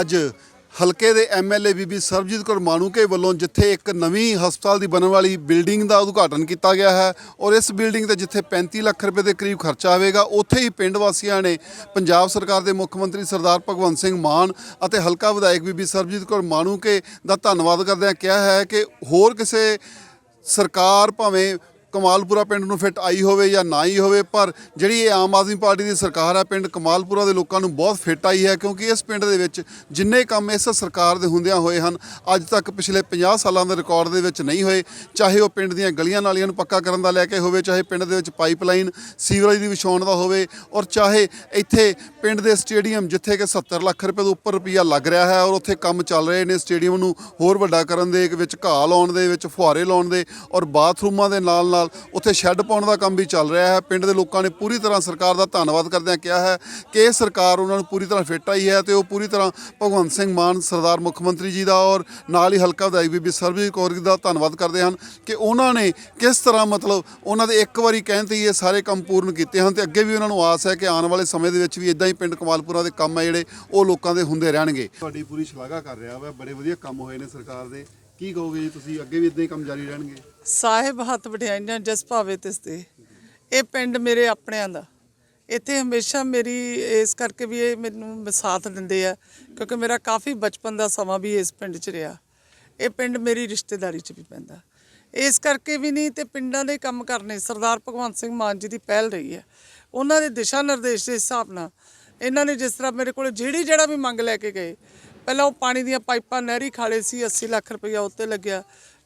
ਅੱਜ ਹਲਕੇ ਦੇ ਐਮਐਲਏ ਬੀਬੀ ਸਰਬਜੀਤ ਕੌਰ ਮਾਣੂਕੇ ਵੱਲੋਂ ਜਿੱਥੇ ਇੱਕ ਨਵੀਂ ਹਸਪਤਾਲ ਦੀ ਬਣਨ ਵਾਲੀ ਬਿਲਡਿੰਗ ਦਾ ਉਦਘਾਟਨ ਕੀਤਾ ਗਿਆ ਹੈ ਔਰ ਇਸ ਬਿਲਡਿੰਗ ਤੇ ਜਿੱਥੇ 35 ਲੱਖ ਰੁਪਏ ਦੇ ਕਰੀਬ ਖਰਚਾ ਆਵੇਗਾ, ਉੱਥੇ ਹੀ ਪਿੰਡ ਵਾਸੀਆਂ ਨੇ ਪੰਜਾਬ ਸਰਕਾਰ ਦੇ ਮੁੱਖ ਮੰਤਰੀ ਸਰਦਾਰ ਭਗਵੰਤ ਸਿੰਘ ਮਾਨ ਅਤੇ ਹਲਕਾ ਵਿਧਾਇਕ ਬੀਬੀ ਸਰਬਜੀਤ ਕੌਰ ਮਾਣੂਕੇ ਦਾ ਧੰਨਵਾਦ ਕਰਦਿਆਂ ਕਿਹਾ ਹੈ ਕਿ ਹੋਰ ਕਿਸੇ ਸਰਕਾਰ ਭਾਵੇਂ ਕਮਾਲਪੁਰਾ ਪਿੰਡ ਨੂੰ ਫਿੱਟ ਆਈ ਹੋਵੇ ਜਾਂ ਨਾ ਹੀ ਹੋਵੇ, ਪਰ ਜਿਹੜੀ ਇਹ ਆਮ ਆਦਮੀ ਪਾਰਟੀ ਦੀ ਸਰਕਾਰ ਹੈ ਪਿੰਡ ਕਮਾਲਪੁਰਾ ਦੇ ਲੋਕਾਂ ਨੂੰ ਬਹੁਤ ਫਿੱਟ ਆਈ ਹੈ, ਕਿਉਂਕਿ ਇਸ ਪਿੰਡ ਦੇ ਵਿੱਚ ਜਿੰਨੇ ਕੰਮ ਇਸ ਸਰਕਾਰ ਦੇ ਹੁੰਦਿਆਂ ਹੋਏ ਹਨ, ਅੱਜ ਤੱਕ ਪਿਛਲੇ 50 ਸਾਲਾਂ ਦੇ ਰਿਕਾਰਡ ਦੇ ਵਿੱਚ ਨਹੀਂ ਹੋਏ। ਚਾਹੇ ਉਹ ਪਿੰਡ ਦੀਆਂ ਗਲੀਆਂ ਨਾਲੀਆਂ ਨੂੰ ਪੱਕਾ ਕਰਨ ਦਾ ਲੈ ਕੇ ਹੋਵੇ, ਚਾਹੇ ਪਿੰਡ ਦੇ ਵਿੱਚ ਪਾਈਪਲਾਈਨ ਸੀਵਰੇਜ ਦੀ ਵਿਛਾਉਣ ਦਾ ਹੋਵੇ, ਔਰ ਚਾਹੇ ਇੱਥੇ ਪਿੰਡ ਦੇ ਸਟੇਡੀਅਮ ਜਿੱਥੇ ਕਿ 70 ਲੱਖ ਰੁਪਏ ਤੋਂ ਉੱਪਰ ਰੁਪਈਆ ਲੱਗ ਰਿਹਾ ਹੈ, ਔਰ ਉੱਥੇ ਕੰਮ ਚੱਲ ਰਹੇ ਨੇ ਸਟੇਡੀਅਮ ਨੂੰ ਹੋਰ ਵੱਡਾ ਕਰਨ ਦੇ ਵਿੱਚ ਘਾਹ ਲਾਉਣ ਦੇ, ਵਿੱਚ ਫੁਹਾਰੇ ਲਾਉਣ ਦੇ, ਔਰ ਬਾਥਰੂਮਾਂ ਦੇ ਨਾਲ ਨਾਲ ਉੱਥੇ ਸ਼ੈੱਡ ਪਾਉਣ ਦਾ ਕੰਮ ਵੀ ਚੱਲ ਰਿਹਾ ਹੈ। ਪਿੰਡ ਦੇ ਲੋਕਾਂ ਨੇ ਪੂਰੀ ਤਰ੍ਹਾਂ ਸਰਕਾਰ ਦਾ ਧੰਨਵਾਦ ਕਰਦਿਆਂ ਕਿਹਾ ਹੈ ਕਿ ਇਹ ਸਰਕਾਰ ਉਹਨਾਂ ਨੂੰ ਪੂਰੀ ਤਰ੍ਹਾਂ ਫਿੱਟ ਆਈ ਹੈ ਤੇ ਉਹ ਪੂਰੀ ਤਰ੍ਹਾਂ ਭਗਵੰਤ ਸਿੰਘ ਮਾਨ, ਸਰਦਾਰ ਮੁੱਖ ਮੰਤਰੀ ਜੀ ਦਾ ਔਰ ਨਾਲ ਹੀ ਹਲਕਾ ਵਿਧਾਇਕ ਬੀਬੀ ਸਰਬਜੀਤ ਕੌਰ ਦਾ ਧੰਨਵਾਦ ਕਰਦੇ ਹਨ ਕਿ ਉਹਨਾਂ ਨੇ ਕਿਸ ਤਰ੍ਹਾਂ ਮਤਲਬ ਉਹਨਾਂ ਦੇ ਇੱਕ ਵਾਰੀ ਕਹਿਣ ਤੇ ਹੀ ਇਹ ਸਾਰੇ ਕੰਮ ਪੂਰਨ ਕੀਤੇ ਹਨ ਤੇ ਅੱਗੇ ਵੀ ਉਹਨਾਂ ਨੂੰ ਆਸ ਹੈ ਕਿ ਆਉਣ ਵਾਲੇ ਸਮੇਂ ਦੇ ਵਿੱਚ ਵੀ ਇਦਾਂ ਹੀ ਪਿੰਡ ਕਮਾਲਪੁਰਾ ਦੇ ਕੰਮ ਹੈ ਜਿਹੜੇ ਉਹ ਲੋਕਾਂ ਦੇ ਹੁੰਦੇ ਰਹਿਣਗੇ। ਤੁਹਾਡੀ ਪੂਰੀ ਸ਼ਲਾਘਾ ਕਰ ਰਿਹਾ ਵਾ, ਬੜੇ ਵਧੀਆ ਕੰਮ ਹੋਏ ਨੇ ਸਰਕਾਰ ਦੇ। ਕੀ ਕਹੋਗੇ ਜੀ ਤੁਸੀਂ? ਅੱਗੇ ਵੀ ਇਦਾਂ ਹੀ ਕੰਮ ਜਾਰੀ ਰਹਿਣਗੇ? ਸਾਹਿਬ ਹੱਥ ਵਡਿਆਈਆਂ ਜਸ ਭਾਵੇ ਤਿਸ ਤੇ ਇਹ ਪਿੰਡ ਮੇਰੇ ਆਪਣਿਆਂ ਦਾ। ਇੱਥੇ ਹਮੇਸ਼ਾ ਮੇਰੀ ਇਸ ਕਰਕੇ ਵੀ ਇਹ ਮੈਨੂੰ ਸਾਥ ਦਿੰਦੇ ਆ, ਕਿਉਂਕਿ ਮੇਰਾ ਕਾਫੀ ਬਚਪਨ ਦਾ ਸਮਾਂ ਵੀ ਇਸ ਪਿੰਡ 'ਚ ਰਿਹਾ। ਇਹ ਪਿੰਡ ਮੇਰੀ ਰਿਸ਼ਤੇਦਾਰੀ 'ਚ ਵੀ ਪੈਂਦਾ। ਇਸ ਕਰਕੇ ਵੀ ਨਹੀਂ ਤੇ ਪਿੰਡਾਂ ਦੇ ਕੰਮ ਕਰਨੇ, ਸਰਦਾਰ ਭਗਵੰਤ ਸਿੰਘ ਮਾਨ ਜੀ ਦੀ ਪਹਿਲ ਰਹੀ ਹੈ। ਉਹਨਾਂ ਦੇ ਦਿਸ਼ਾ ਨਿਰਦੇਸ਼ ਦੇ ਹਿਸਾਬ ਨਾਲ, ਇਹਨਾਂ ਨੇ ਜਿਸ ਤਰ੍ਹਾਂ ਮੇਰੇ ਕੋਲ ਜਿਹੜੀ ਜਿਹੜਾ ਵੀ ਮੰਗ ਲੈ ਕੇ ਗਏ ਪਹਿਲਾਂ ਉਹ ਪਾਣੀ ਦੀਆਂ ਪਾਈਪਾਂ ਨਹਿਰੀ ਖਾਲੇ ਸੀ 80 ਲੱਖ ਰੁਪਈਆ ਉੱਤੇ ਲੱਗਿਆ।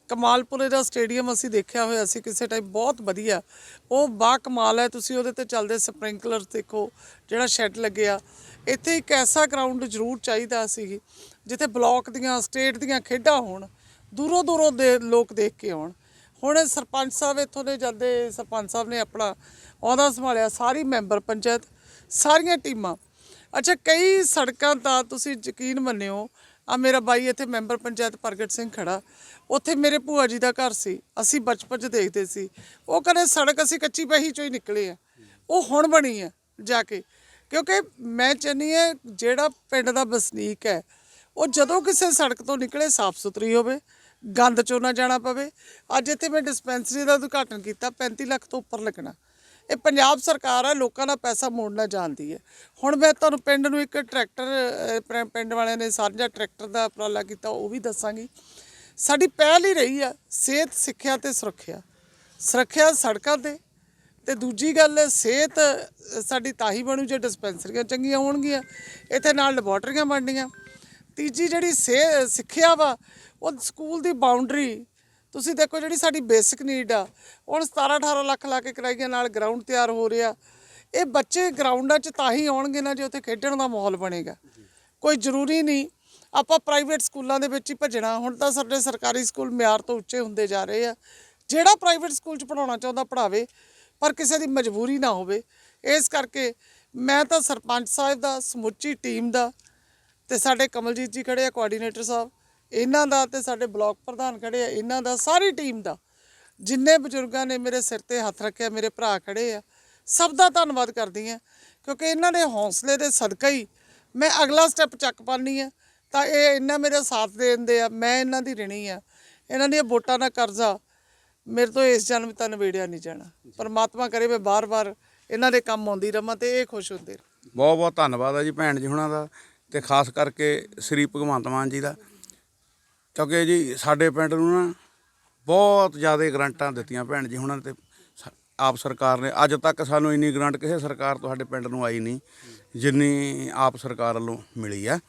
ਕਮਾਲਪੁਰੇ ਦਾ ਸਟੇਡੀਅਮ ਅਸੀਂ ਦੇਖਿਆ ਹੋਇਆ ਸੀ, ਕਿਸੇ ਟਾਈਮ ਬਹੁਤ ਵਧੀਆ। ਉਹ ਬਾ ਕਮਾਲ ਹੈ, ਤੁਸੀਂ ਉਹਦੇ ਤੇ ਚੱਲਦੇ ਸਪ੍ਰਿੰਕਲਰ ਦੇਖੋ, ਜਿਹੜਾ ਸ਼ੈੱਡ ਲੱਗਿਆ। ਇੱਥੇ ਇੱਕ ਐਸਾ ਗਰਾਊਂਡ ਜ਼ਰੂਰ ਚਾਹੀਦਾ ਸੀ, ਜਿੱਥੇ ਬਲਾਕ ਦੀਆਂ ਸਟੇਟ ਦੀਆਂ ਖੇਡਾਂ ਹੋਣ। ਦੂਰੋਂ ਦੂਰੋਂ ਦੇ ਲੋਕ ਦੇਖ ਕੇ ਆਉਣ। ਹੁਣ ਸਰਪੰਚ ਸਾਹਿਬ ਇੱਥੋਂ ਦੇ ਜਾਂਦੇ, ਸਰਪੰਚ ਸਾਹਿਬ ਨੇ ਆਪਣਾ ਅਹੁਦਾ ਸੰਭਾਲਿਆ, ਸਾਰੀ ਮੈਂਬਰ ਪੰਚਾਇਤ, ਸਾਰੀਆਂ ਟੀਮਾਂ। ਅੱਛਾ, ਕਈ ਸੜਕਾਂ ਤਾਂ ਤੁਸੀਂ ਯਕੀਨ ਮੰਨਿਓ, ਆ ਮੇਰਾ ਬਾਈ ਇੱਥੇ ਮੈਂਬਰ ਪੰਚਾਇਤ ਪ੍ਰਗਟ ਸਿੰਘ ਖੜਾ, ਉੱਥੇ ਮੇਰੇ ਭੂਆ ਜੀ ਦਾ ਘਰ ਸੀ, ਅਸੀਂ ਬਚਪਨ 'ਚ ਦੇਖਦੇ ਸੀ। ਉਹ ਕਦੇ ਸੜਕ ਅਸੀਂ ਕੱਚੀ ਪਹੀ ਚੋਂ ਹੀ ਨਿਕਲੇ ਆ। ਉਹ ਹੁਣ ਬਣੀ ਆ, ਜਾ ਕੇ। ਕਿਉਂਕਿ ਮੈਂ ਚਾਹੁੰਦੀ ਹਾਂ ਜਿਹੜਾ ਪਿੰਡ ਦਾ ਵਸਨੀਕ ਹੈ, ਉਹ ਜਦੋਂ ਕਿਸੇ ਸੜਕ ਤੋਂ ਨਿਕਲੇ ਸਾਫ਼ ਸੁਥਰੀ ਹੋਵੇ, ਗੰਦ ਚੋਂ ਨਾ ਜਾਣਾ ਪਵੇ। ਅੱਜ ਇੱਥੇ ਮੈਂ ਡਿਸਪੈਂਸਰੀ ਦਾ ਉਦਘਾਟਨ ਕੀਤਾ 35 ਲੱਖ ਤੋਂ ਉੱਪਰ ਲੱਗਣਾ। ਇਹ ਪੰਜਾਬ ਸਰਕਾਰ ਆ, ਲੋਕਾਂ ਦਾ ਪੈਸਾ ਮੋੜਨਾ ਜਾਣਦੀ ਹੈ। ਹੁਣ ਮੈਂ ਤੁਹਾਨੂੰ ਪਿੰਡ ਨੂੰ ਇੱਕ ਟਰੈਕਟਰ ਪਿੰਡ ਵਾਲਿਆਂ ਨੇ ਸਾਂਝਾ ਟਰੈਕਟਰ ਦਾ ਉਪਰਾਲਾ ਕੀਤਾ, ਉਹ ਵੀ ਦੱਸਾਂਗੀ। ਸਾਡੀ ਪਹਿਲ ਹੀ ਰਹੀ ਆ, ਸਿਹਤ, ਸਿੱਖਿਆ ਤੇ ਸੁਰੱਖਿਆ। ਸੁਰੱਖਿਆ ਸੜਕਾਂ ਤੇ ਤੇ ਦੂਜੀ ਗੱਲ, ਸਿਹਤ ਸਾਡੀ ਤਾਂ ਹੀ ਬਣੂ ਜੇ ਡਿਸਪੈਂਸਰੀਆਂ ਚੰਗੀਆਂ ਹੋਣਗੀਆਂ, ਇੱਥੇ ਨਾਲ ਲੈਬੋਰਟਰੀਆਂ ਬਣਨੀਆਂ। ਤੀਜੀ ਜਿਹੜੀ ਸਿਹ- ਸਿੱਖਿਆ ਵਾ, ਉਹ ਸਕੂਲ ਦੀ ਬਾਉਂਡਰੀ ਤੁਸੀਂ ਦੇਖੋ ਜਿਹੜੀ ਸਾਡੀ ਬੇਸਿਕ ਨੀਡ ਆ, ਹੁਣ 17 18 ਲੱਖ ਲਾ ਕੇ ਕਰਾਈਆਂ ਨਾਲ ਗਰਾਊਂਡ ਤਿਆਰ ਹੋ ਰਿਹਾ। ਇਹ ਬੱਚੇ ਗਰਾਊਂਡਾਂ 'ਚ ਤਾਂ ਹੀ ਆਉਣਗੇ ਨਾ ਜੇ ਉੱਥੇ ਖੇਡਣ ਦਾ ਮਾਹੌਲ ਬਣੇਗਾ। ਕੋਈ ਜ਼ਰੂਰੀ ਨਹੀਂ, ਆਪਾਂ ਪ੍ਰਾਈਵੇਟ ਸਕੂਲਾਂ ਦੇ ਵਿੱਚ ਹੀ ਭੱਜਣਾ। ਹੁਣ ਤਾਂ ਸਾਡੇ ਸਰਕਾਰੀ ਸਕੂਲ ਮਿਆਰ ਤੋਂ ਉੱਚੇ ਹੁੰਦੇ ਜਾ ਰਹੇ ਆ। ਜਿਹੜਾ ਪ੍ਰਾਈਵੇਟ ਸਕੂਲ 'ਚ ਪੜਾਉਣਾ ਚਾਹੁੰਦਾ ਪੜਾਵੇ ਪਰ ਕਿਸੇ ਦੀ ਮਜਬੂਰੀ ਨਾ ਹੋਵੇ। ਇਸ ਕਰਕੇ ਮੈਂ ਤਾਂ ਸਰਪੰਚ ਸਾਹਿਬ ਦਾ, ਸਮੁੱਚੀ ਟੀਮ ਦਾ ਤੇ ਸਾਡੇ ਕਮਲਜੀਤ ਜੀ ਖੜੇ ਆ ਕੋਆਰਡੀਨੇਟਰ ਸਾਹਿਬ। ਇਹਨਾਂ ਦਾ ਤੇ ਸਾਡੇ ਬਲਾਕ ਪ੍ਰਧਾਨ ਖੜੇ ਆ, ਇਹਨਾਂ ਦਾ, ਸਾਰੀ ਟੀਮ ਦਾ। ਜਿੰਨੇ ਬਜ਼ੁਰਗਾਂ ਨੇ ਮੇਰੇ ਸਿਰ ਤੇ ਹੱਥ ਰੱਖਿਆ, ਮੇਰੇ ਭਰਾ ਖੜੇ ਆ, ਸਭ ਦਾ ਧੰਨਵਾਦ ਕਰਦੀ ਆ, ਕਿਉਂਕਿ ਇਹਨਾਂ ਦੇ ਹੌਸਲੇ ਦੇ ਸਦਕਾ ਹੀ ਮੈਂ ਅਗਲਾ ਸਟੈਪ ਚੱਕ ਪਾਨੀ ਆ। ਤਾਂ ਇਹ ਇੰਨਾ ਮੇਰਾ ਸਾਥ ਦੇ ਦਿੰਦੇ ਆ, ਮੈਂ ਇਹਨਾਂ ਦੀ ਰਿਣੀ ਆ। ਇਹਨਾਂ ਦੀਆਂ ਵੋਟਾਂ ਦਾ ਕਰਜ਼ਾ ਮੇਰੇ ਤੋਂ ਇਸ ਜਨਮ ਤਾਂ ਨਵੇੜਿਆ ਨਹੀਂ ਜਾਣਾ। ਪਰਮਾਤਮਾ ਕਰੇ ਮੈਂ ਬਾਰ-ਬਾਰ ਇਹਨਾਂ ਦੇ ਕੰਮ ਆਉਂਦੀ ਰਵਾਂ ਤੇ ਇਹ ਖੁਸ਼ ਹੁੰਦੇ ਬਹੁਤ ਬਹੁਤ ਧੰਨਵਾਦ ਆ ਜੀ ਭੈਣ ਜੀ ਹੁਣਾਂ ਦਾ ਤੇ ਖਾਸ ਕਰਕੇ ਸ੍ਰੀ ਭਗਵੰਤ ਮਾਨ ਜੀ ਦਾ। ਕਿਉਂਕਿ ਜੀ ਸਾਡੇ ਪਿੰਡ ਨੂੰ ਨਾ ਬਹੁਤ ਜ਼ਿਆਦਾ ਗਰੰਟਾਂ ਦਿੱਤੀਆਂ ਭੈਣ ਜੀ ਹੁਣਾਂ ਨੇ ਤੇ ਸ- ਆਪ ਸਰਕਾਰ ਨੇ, ਅੱਜ ਤੱਕ ਸਾਨੂੰ ਇੰਨੀ ਗਰੰਟ ਕਿਸੇ ਸਰਕਾਰ ਤੋਂ ਸਾਡੇ ਪਿੰਡ ਨੂੰ ਆਈ ਨਹੀਂ, ਜਿੰਨੀ ਆਪ ਸਰਕਾਰ ਵੱਲੋਂ ਮਿਲੀ ਆ।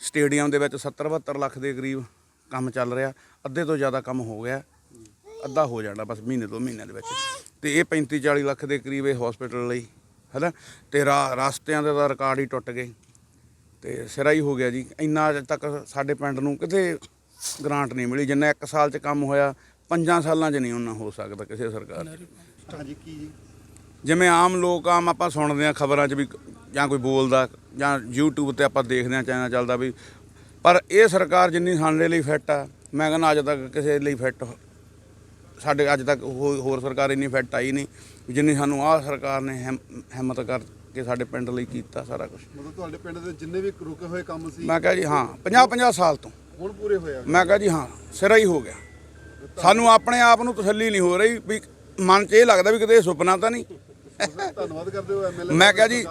ਸਟੇਡੀਅਮ ਦੇ ਵਿੱਚ 70 72 ਲੱਖ ਦੇ ਕਰੀਬ ਕੰਮ ਚੱਲ ਰਿਹਾ, ਅੱਧੇ ਤੋਂ ਜ਼ਿਆਦਾ ਕੰਮ ਹੋ ਗਿਆ, ਅੱਧਾ ਹੋ ਜਾਣਾ ਬਸ ਮਹੀਨੇ ਦੋ ਮਹੀਨਿਆਂ ਦੇ ਵਿੱਚ। ਤੇ ਇਹ 35 40 ਲੱਖ ਦੇ ਕਰੀਬ ਇਹ ਹਸਪੀਟਲ ਲਈ, ਹੈਨਾ? ਤੇ ਰਾ- ਰਸਤਿਆਂ ਦੇ ਤਾਂ ਰਿਕਾਰਡ ਹੀ ਟੁੱਟ ਗਏ। ਤੇ ਸਿਰਾ ਹੀ ਹੋ ਗਿਆ ਜੀ। ਇੰਨਾ ਅਜੇ ਤੱਕ ਸਾਡੇ ਪਿੰਡ ਨੂੰ ਕਿਤੇ ਗ੍ਰਾਂਟ ਨਹੀਂ ਮਿਲੀ। ਜਿੰਨਾ ਇੱਕ ਸਾਲ 'ਚ ਕੰਮ ਹੋਇਆ ਪੰਜਾਂ ਸਾਲਾਂ 'ਚ ਨਹੀਂ ਉਹਨਾਂ ਹੋ ਸਕਦਾ ਕਿਸੇ ਸਰਕਾਰ 'ਚ ਹਾਂਜੀ ਕੀ ਜੀ? ਜਿਵੇਂ ਆਮ ਲੋਕ ਆਮ ਆਪਾਂ ਸੁਣਦੇ ਆ ਖਬਰਾਂ 'ਚ ਵੀ ਜਾਂ ਕੋਈ ਬੋਲਦਾ ਜਾਂ YouTube ਤੇ ਆਪਾਂ ਦੇਖਦੇ ਆ ਚੈਨਲ ਚੱਲਦਾ ਵੀ ਪਰ ਇਹ ਸਰਕਾਰ ਜਿੰਨੀ ਸਾਡੇ ਲਈ ਫਿੱਟ ਆ ਮੈਂ ਕਹਿੰਦਾ ਅੱਜ ਤੱਕ ਕਿਸੇ ਲਈ ਫਿੱਟ ਸਾਡੇ ਅੱਜ ਤੱਕ ਹੋਰ ਸਰਕਾਰ ਇੰਨੀ ਫਿੱਟ ਆਈ ਨਹੀਂ ਜਿੰਨੀ ਸਾਨੂੰ ਆਹ ਸਰਕਾਰ ਨੇ ਹਿੰਮ- ਹਿੰਮਤ ਕਰ ਕੇ ਸਾਡੇ ਪਿੰਡ ਲਈ ਕੀਤਾ ਸਾਰਾ ਕੁਝ ਮਤਲਬ ਤੁਹਾਡੇ ਪਿੰਡ ਦੇ ਜਿੰਨੇ ਵੀ ਰੁਕੇ ਹੋਏ ਕੰਮ ਸੀ। ਮੈਂ ਕਿਹਾ ਜੀ ਹਾਂ 50 50 ਸਾਲ ਤੋਂ। ਹੁਣ ਪੂਰੇ ਹੋਇਆ ਮੈਂ ਕਿਹਾ ਜੀ ਹਾਂ ਸਿਰਾ ਹੀ ਹੋ ਗਿਆ। ਸਾਨੂੰ ਆਪਣੇ ਆਪ ਨੂੰ ਤਸੱਲੀ ਨਹੀਂ ਹੋ ਰਹੀ ਵੀ ਮਨ 'ਚ ਇਹ ਲੱਗਦਾ ਵੀ ਕਿਤੇ ਇਹ ਸੁਪਨਾ ਤਾਂ ਨਹੀਂ। ਧੰਨਵਾਦ ਕਰਦੇ ਹੋ ਐਮਐਲਏ ਮੈਂ ਕਿਹਾ ਜੀ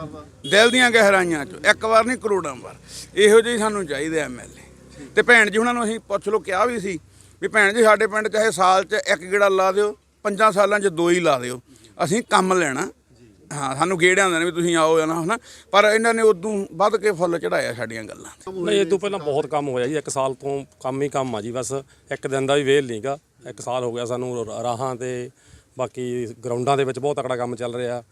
ਦਿਲ ਦੀਆਂ ਗਹਿਰਾਈਆਂ 'ਚ ਇੱਕ ਵਾਰ ਨਹੀਂ ਕਰੋੜਾਂ ਵਾਰ। ਇਹੋ ਜਿਹੇ ਸਾਨੂੰ ਚਾਹੀਦੇ ਐਮਐਲਏ ਤੇ ਭੈਣ ਜੀ ਉਹਨਾਂ ਨੂੰ ਅਸੀਂ ਪੁੱਛ ਲੋ ਕਿਹਾ ਵੀ ਸੀ ਵੀ ਭੈਣ ਜੀ ਸਾਡੇ ਪਿੰਡ ਚਾਹੇ ਸਾਲ 'ਚ ਇੱਕ ਗੇੜਾ ਲਾ ਦਿਓ ਪੰਜਾਂ ਸਾਲਾਂ 'ਚ ਦੋ ਹੀ ਲਾ ਦਿਓ। ਅਸੀਂ ਕੰਮ ਲੈਣਾ। ਹਾਂ, ਸਾਨੂੰ ਗੇੜਿਆਂ ਆਉਂਦੇ ਨੇ ਵੀ ਤੁਸੀਂ ਆਓ ਨਾ, ਹਨਾ? ਪਰ ਇਹਨਾਂ ਨੇ ਉਦੋਂ ਵੱਧ ਕੇ ਫੁੱਲ ਚੜਾਇਆ ਸਾਡੀਆਂ ਗੱਲਾਂ ਨਹੀਂ, ਇਹ ਤੋਂ ਪਹਿਲਾਂ ਬਹੁਤ ਕੰਮ ਹੋਇਆ ਜੀ, ਇੱਕ ਸਾਲ ਤੋਂ ਕੰਮ ਹੀ ਕੰਮ ਆ ਜੀ ਬਸ। ਇੱਕ ਦਿਨ ਦਾ ਵੀ ਵੇਲ ਨਹੀਂਗਾ ਇੱਕ ਸਾਲ ਹੋ ਗਿਆ ਸਾਨੂੰ ਰਾਹਾਂ ਤੇ, ਬਾਕੀ ਗਰਾਊਂਡਾਂ ਦੇ ਵਿੱਚ ਬਹੁਤ ਤਕੜਾ ਕੰਮ ਚੱਲ ਰਿਹਾ।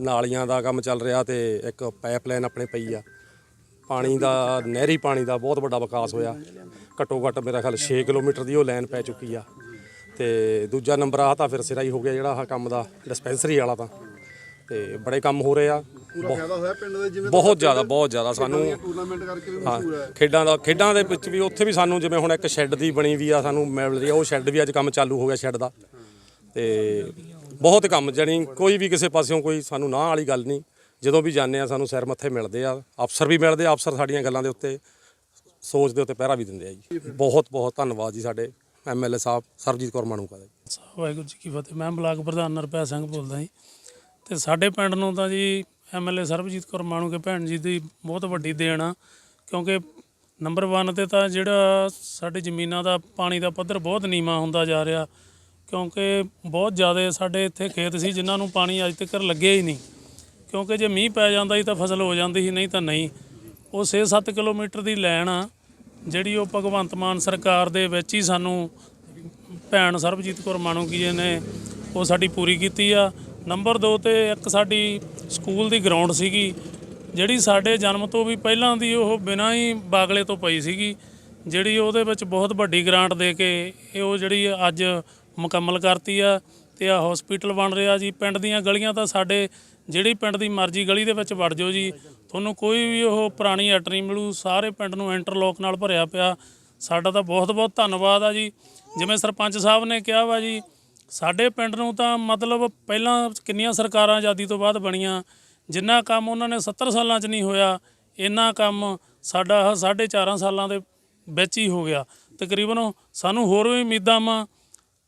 ਨਾਲੀਆਂ ਦਾ ਕੰਮ ਚੱਲ ਰਿਹਾ ਤੇ ਇੱਕ ਪਾਈਪਲਾਈਨ ਆਪਣੇ ਪਈ ਆ। ਪਾਣੀ ਦਾ, ਨਹਿਰੀ ਪਾਣੀ ਦਾ ਬਹੁਤ ਵੱਡਾ ਵਿਕਾਸ ਹੋਇਆ। ਘੱਟੋ ਘੱਟ ਮੇਰਾ ਖਿਆਲ 6 ਕਿਲੋਮੀਟਰ ਦੀ ਉਹ ਲਾਈਨ ਪੈ ਚੁੱਕੀ ਆ। ਤੇ ਦੂਜਾ ਨੰਬਰ ਆ ਤਾਂ ਫਿਰ ਸਿਰਾ ਹੀ ਹੋ ਗਿਆ ਜਿਹੜਾ ਆਹ ਕੰਮ ਦਾ, ਡਿਸਪੈਂਸਰੀ ਵਾਲਾ ਤਾਂ। ਤੇ ਬੜੇ ਕੰਮ ਹੋ ਰਹੇ ਆ। ਪੂਰਾ ਫਾਇਦਾ ਹੋਇਆ ਪਿੰਡ ਦੇ ਜਿਵੇਂ ਬਹੁਤ ਜ਼ਿਆਦਾ ਬਹੁਤ ਜ਼ਿਆਦਾ ਸਾਨੂੰ ਟੂਰਨਾਮੈਂਟ ਕਰਕੇ ਵੀ ਹਾਂ ਮਸ਼ਹੂਰ ਹੈ। ਖੇਡਾਂ ਦਾ ਖੇਡਾਂ ਦੇ ਵਿੱਚ ਵੀ ਉੱਥੇ ਵੀ ਸਾਨੂੰ ਜਿਵੇਂ ਹੁਣ ਇੱਕ ਸ਼ੈੱਡ ਦੀ ਬਣੀ ਵੀ ਆ ਸਾਨੂੰ ਮਿਲ ਰਹੀ ਆ ਉਹ ਸ਼ੈੱਡ ਵੀ ਅੱਜ ਕੰਮ ਚਾਲੂ ਹੋ ਗਿਆ ਸ਼ੈੱਡ ਦਾ। ਤੇ ਬਹੁਤ ਕੰਮ ਜਣੀ ਕੋਈ ਵੀ ਕਿਸੇ ਪਾਸਿਓਂ ਕੋਈ ਸਾਨੂੰ ਨਾ ਵਾਲੀ ਗੱਲ ਨਹੀਂ। ਜਦੋਂ ਵੀ ਜਾਂਦੇ ਆ ਸਾਨੂੰ ਸਿਰ ਮੱਥੇ ਮਿਲਦੇ ਆ ਅਫਸਰ ਵੀ ਮਿਲਦੇ ਆ ਅਫਸਰ ਸਾਡੀਆਂ ਗੱਲਾਂ ਦੇ ਉੱਤੇ ਸੋਚ ਦੇ ਉੱਤੇ ਪਹਿਰਾ ਵੀ ਦਿੰਦੇ ਆ ਜੀ। ਬਹੁਤ ਬਹੁਤ ਧੰਨਵਾਦ ਜੀ ਸਾਡੇ ਐਮਐਲਏ ਸਾਹਿਬ ਸਰਬਜੀਤ ਕੌਰ ਮਾਣੂਕਾ ਦਾ ਜੀ। ਵਾਹਿਗੁਰੂ ਜੀ ਕੀ ਫਤਿਹ। ਮੈਂ ਬਲਾਕ ਪ੍ਰਧਾਨ ਨਰਪੈ ਸਿੰਘ ਬੋਲਦਾ ਜੀ। ਤੇ ਸਾਡੇ ਪਿੰਡ ਨੂੰ ਤਾਂ ਜੀ ਐਮਐਲਏ ਸਰਬਜੀਤ ਕੌਰ ਮਾਣੂਕੇ ਭੈਣ ਜੀ ਦੀ ਬਹੁਤ ਵੱਡੀ ਦੇਣ ਆ, ਕਿਉਂਕਿ ਨੰਬਰ 1 ਤੇ ਤਾਂ ਜਿਹੜਾ ਸਾਡੇ ਜ਼ਮੀਨਾਂ ਦਾ, ਪਾਣੀ ਦਾ ਪੱਧਰ ਬਹੁਤ ਨੀਵਾਂ ਹੁੰਦਾ ਜਾ ਰਿਹਾ, ਕਿਉਂਕਿ ਬਹੁਤ ਜ਼ਿਆਦਾ ਸਾਡੇ ਇੱਥੇ ਖੇਤ ਸੀ ਜਿਨ੍ਹਾਂ ਨੂੰ ਪਾਣੀ ਅੱਜ ਤੱਕ ਲੱਗਿਆ ਹੀ ਨਹੀਂ, ਕਿਉਂਕਿ ਜੇ ਮੀਂਹ ਪੈ ਜਾਂਦਾ ਸੀ ਤਾਂ ਫਸਲ ਹੋ ਜਾਂਦੀ ਸੀ, ਨਹੀਂ ਤਾਂ ਨਹੀਂ। ਉਹ 6-7 ਕਿਲੋਮੀਟਰ ਦੀ ਲਾਈਨ ਆ, ਜਿਹੜੀ ਉਹ ਭਗਵੰਤ ਮਾਨ ਸਰਕਾਰ ਦੇ ਵਿੱਚ ਹੀ ਸਾਨੂੰ ਭੈਣ ਸਰਬਜੀਤ ਕੌਰ ਮਾਣੂਕੀ ਜੀ ਨੇ ਉਹ ਸਾਡੀ ਪੂਰੀ ਕੀਤੀ ਆ ਨੰਬਰ 2 ਤੇ ਇੱਕ ਸਾਡੀ ਸਕੂਲ ਦੀ ਗਰਾਊਂਡ ਸੀਗੀ, ਜਿਹੜੀ ਸਾਡੇ ਜਨਮ ਤੋਂ ਵੀ ਪਹਿਲਾਂ ਦੀ ਉਹ ਬਿਨਾਂ ਹੀ ਬਾਗਲੇ ਤੋਂ ਪਈ ਸੀਗੀ, ਜਿਹੜੀ ਉਹਦੇ ਵਿੱਚ ਬਹੁਤ ਵੱਡੀ ਗ੍ਰਾਂਟ ਦੇ ਕੇ ਇਹ ਉਹ ਜਿਹੜੀ ਅੱਜ ਮੁਕੰਮਲ ਕਰਤੀ ਆ ਤੇ ਆ ਹਸਪੀਟਲ ਬਣ ਰਿਹਾ ਜੀ। ਪਿੰਡ ਦੀਆਂ ਗਲੀਆਂ ਤਾਂ ਸਾਡੇ ਜਿਹੜੀ ਪਿੰਡ ਦੀ ਮਰਜ਼ੀ ਗਲੀ ਦੇ ਵਿੱਚ ਵੜ ਜਾਓ ਜੀ। ਤੁਹਾਨੂੰ ਕੋਈ ਵੀ ਉਹ ਪੁਰਾਣੀ ਐਟਰੀ ਮਿਲੂ, ਸਾਰੇ ਪਿੰਡ ਨੂੰ ਇੰਟਰਲੋਕ ਨਾਲ ਭਰਿਆ ਪਿਆ। ਸਾਡਾ ਤਾਂ ਬਹੁਤ ਬਹੁਤ ਧੰਨਵਾਦ ਆ ਜੀ। ਜਿਵੇਂ ਸਰਪੰਚ ਸਾਹਿਬ ਨੇ ਕਿਹਾ ਵਾ ਜੀ ਸਾਡੇ ਪਿੰਡ ਨੂੰ ਤਾਂ ਮਤਲਬ ਪਹਿਲਾਂ ਕਿੰਨੀਆਂ ਸਰਕਾਰਾਂ ਆਜ਼ਾਦੀ ਤੋਂ ਬਾਅਦ ਬਣੀਆਂ, ਜਿੰਨਾ ਕੰਮ ਉਹਨਾਂ ਨੇ 70 ਸਾਲਾਂ 'ਚ ਨਹੀਂ ਹੋਇਆ, ਇੰਨਾ ਕੰਮ ਸਾਡਾ ਆਹ ਸਾਢੇ ਚਾਰਾਂ ਸਾਲਾਂ ਦੇ ਵਿੱਚ ਹੀ ਹੋ ਗਿਆ। ਤਕਰੀਬਨ ਸਾਨੂੰ ਹੋਰ ਵੀ ਉਮੀਦਾਂ ਵਾ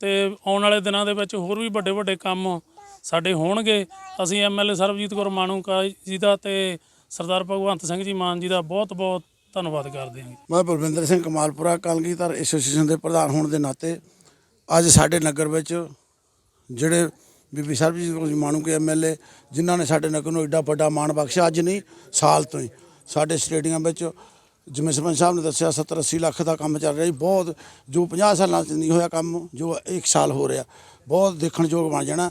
ਤੇ ਆਉਣ ਵਾਲੇ ਦਿਨਾਂ ਦੇ ਵਿੱਚ ਹੋਰ ਵੀ ਵੱਡੇ ਵੱਡੇ ਕੰਮ ਸਾਡੇ ਹੋਣਗੇ। ਅਸੀਂ ਐਮਐਲਏ ਸਰਬਜੀਤ ਕੌਰ ਮਾਣੂਕਾ ਜੀ ਦਾ ਤੇ ਸਰਦਾਰ ਭਗਵੰਤ ਸਿੰਘ ਜੀ ਮਾਨ ਜੀ ਦਾ ਬਹੁਤ ਬਹੁਤ ਧੰਨਵਾਦ ਕਰਦੇ ਹਾਂ। ਮੈਂ ਬਲਵਿੰਦਰ ਸਿੰਘ ਕਮਾਲਪੁਰਾ ਕਲਗੀਧਰ ਐਸੋਸੀਏਸ਼ਨ ਦੇ ਪ੍ਰਧਾਨ ਹੋਣ ਦੇ ਨਾਤੇ ਅੱਜ ਸਾਡੇ ਨਗਰ ਵਿੱਚ ਜਿਹੜੇ ਬੀਬੀ ਸਰਬਜੀਤ ਕੌਰ ਜੀ ਮਾਣੂਕੇ ਐਮਐਲਏ ਜਿਨ੍ਹਾਂ ਨੇ ਸਾਡੇ ਨਗਰ ਨੂੰ ਏਡਾ ਵੱਡਾ ਮਾਣ ਬਖਸ਼ਿਆ ਅੱਜ ਨਹੀਂ, ਸਾਲ ਤੋਂ ਹੀ। ਸਾਡੇ ਸਟੇਡੀਅਮ ਵਿੱਚ ਜਿਵੇਂ ਸਰਪੰਚ ਸਾਹਿਬ ਨੇ ਦੱਸਿਆ 70 80 ਲੱਖ ਦਾ ਕੰਮ ਚੱਲ ਰਿਹਾ ਜੀ, ਬਹੁਤ, ਜੋ 50 ਸਾਲਾਂ 'ਚ ਨਹੀਂ ਹੋਇਆ ਕੰਮ, ਜੋ ਇੱਕ ਸਾਲ ਹੋ ਰਿਹਾ। ਬਹੁਤ ਦੇਖਣਯੋਗ ਬਣ ਜਾਣਾ।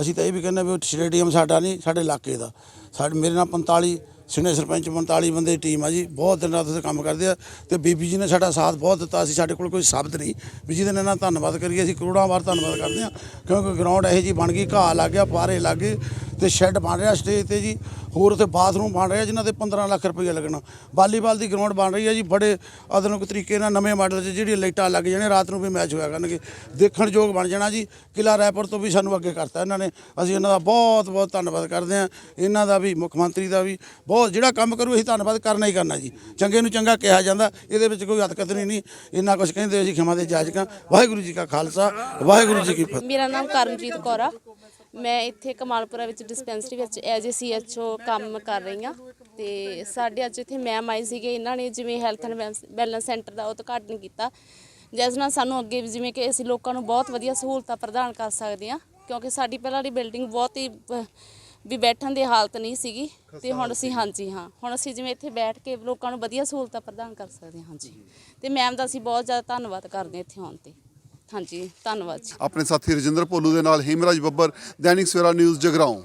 ਅਸੀਂ ਤਾਂ ਇਹ ਵੀ ਕਹਿੰਦੇ ਵੀ ਸਟੇਡੀਅਮ ਸਾਡਾ ਨਹੀਂ, ਸਾਡੇ ਇਲਾਕੇ ਦਾ। ਸਾਡੇ, ਮੇਰੇ ਨਾਲ 45 ਸਿਨੇ ਸਰਪੰਚ 45 ਬੰਦੇ ਦੀ ਟੀਮ ਆ ਜੀ, ਬਹੁਤ ਦਿਨ ਰਾਤ ਉੱਥੇ ਕੰਮ ਕਰਦੇ ਆ ਤੇ ਬੀਬੀ ਜੀ ਨੇ ਸਾਡਾ ਸਾਥ ਬਹੁਤ ਦਿੱਤਾ, ਅਸੀਂ ਸਾਡੇ ਕੋਲ ਕੋਈ ਸ਼ਬਦ ਨਹੀਂ। ਵੀ ਜਿਹਦੇ ਨਾਲ ਇਹਨਾਂ ਧੰਨਵਾਦ ਕਰੀਏ, ਅਸੀਂ ਕਰੋੜਾਂ ਵਾਰ ਧੰਨਵਾਦ ਕਰਦੇ ਆ ਕਿਉਂਕਿ ਗਰਾਊਂਡ ਇਹੋ ਜੀ ਬਣ ਗਈ, ਘਾਹ ਲੱਗ ਗਿਆ, ਪਾਰੇ ਲੱਗ ਗਏ। ਤੇ ਸ਼ੈੱਡ ਬਣ ਰਿਹਾ ਸਟੇਜ ਤੇ ਜੀ, ਹੋਰ ਉੱਥੇ ਬਾਥਰੂਮ ਬਣ ਰਿਹਾ ਜਿਨ੍ਹਾਂ ਤੇ 15 ਲੱਖ ਰੁਪਏ ਲੱਗਣਾ। ਵਾਲੀਬਾਲ ਦੀ ਗਰਾਊਂਡ ਬਣ ਰਹੀ ਹੈ ਜੀ, ਬੜੇ ਆਧੁਨਿਕ ਤਰੀਕੇ ਨਾਲ ਨਵੇਂ ਮਾਡਲ 'ਚ ਜਿਹੜੀਆਂ ਲਾਈਟਾਂ ਲੱਗ ਜਾਣੇ ਰਾਤ ਨੂੰ ਵੀ ਮੈਚ ਹੋਇਆ ਕਰਨਗੇ। ਦੇਖਣ ਯੋਗ ਬਣ ਜਾਣਾ ਜੀ ਕਿਲਾ ਰਾਏਪੁਰ ਤੋਂ ਵੀ ਸਾਨੂੰ ਅੱਗੇ ਕਰਤਾ ਇਹਨਾਂ ਨੇ। ਅਸੀਂ ਇਹਨਾਂ ਦਾ ਬਹੁਤ ਬਹੁਤ ਧੰਨਵਾਦ ਕਰਦੇ ਹਾਂ। ਇਹਨਾਂ ਦਾ ਵੀ, ਮੁੱਖ ਮੰਤਰੀ ਦਾ ਵੀ, ਬਹੁਤ ਜਿਹੜਾ ਕੰਮ ਕਰੂ ਅਸੀਂ ਧੰਨਵਾਦ ਕਰਨਾ ਹੀ ਕਰਨਾ ਜੀ। ਚੰਗੇ ਨੂੰ ਚੰਗਾ ਕਿਹਾ ਜਾਂਦਾ, ਇਹਦੇ ਵਿੱਚ ਕੋਈ ਹੱਥਕਤ ਨਹੀਂ ਨਹੀਂ। ਇੰਨਾ ਕੁਝ ਕਹਿੰਦੇ ਅਸੀਂ ਖਿਮਾ ਦੇ ਜਾਜਕਾਂ। ਵਾਹਿਗੁਰੂ ਜੀ ਕਾ ਖਾਲਸਾ, ਵਾਹਿਗੁਰੂ ਜੀ ਕੀ ਫਤਿਹ। ਮੇਰਾ ਨਾਮ ਕਰਮਜੀਤ ਕੌਰ ਆ। ਮੈਂ ਇੱਥੇ ਕਮਾਲਪੁਰਾ ਵਿੱਚ ਡਿਸਪੈਂਸਰੀ ਵਿੱਚ ਐਜ ਏ ਸੀਐਚਓ ਕੰਮ ਕਰ ਰਹੀ ਹਾਂ ਤੇ ਸਾਡੇ ਅੱਜ ਇੱਥੇ ਮੈਮ ਆਏ ਸੀਗੇ ਇਹਨਾਂ ਨੇ ਜਿਵੇਂ ਹੈਲਥ ਐਂਡ ਵੈਲਨੈਸ ਸੈਂਟਰ ਦਾ ਉਦਘਾਟਨ ਕੀਤਾ। ਜਿਸ ਨਾਲ ਸਾਨੂੰ ਅੱਗੇ ਜਿਵੇਂ ਕਿ ਅਸੀਂ ਲੋਕਾਂ ਨੂੰ ਬਹੁਤ ਵਧੀਆ ਸਹੂਲਤਾਂ ਪ੍ਰਦਾਨ ਕਰ ਸਕਦੇ ਹਾਂ ਕਿਉਂਕਿ ਸਾਡੀ ਪਹਿਲਾਂ ਵਾਲੀ ਬਿਲਡਿੰਗ ਬਹੁਤ ਹੀ ਵੀ ਬੈਠਣ ਦੀ ਹਾਲਤ ਨਹੀਂ ਸੀਗੀ ਤੇ ਹੁਣ ਅਸੀਂ ਹਾਂਜੀ ਹਾਂ ਹੁਣ ਅਸੀਂ ਜਿਵੇਂ ਇੱਥੇ ਬੈਠ ਕੇ ਲੋਕਾਂ ਨੂੰ ਵਧੀਆ ਸਹੂਲਤਾਂ ਪ੍ਰਦਾਨ ਕਰ ਸਕਦੇ ਹਾਂ ਹਾਂਜੀ। ਤੇ ਮੈਮ ਦਾ ਅਸੀਂ ਬਹੁਤ ਜ਼ਿਆਦਾ ਧੰਨਵਾਦ ਕਰਦੇ ਹਾਂ ਇੱਥੇ ਆਉਣ ਤੇ। ਹਾਂਜੀ, ਧੰਨਵਾਦ ਜੀ। ਆਪਣੇ ਸਾਥੀ ਰਜਿੰਦਰ ਭੋਲੂ ਦੇ ਨਾਲ ਹੇਮਰਾਜ ਬੱਬਰ, ਦੈਨਿਕ ਸਵੇਰਾ ਨਿਊਜ਼ ਜਗਰਾਉਂ।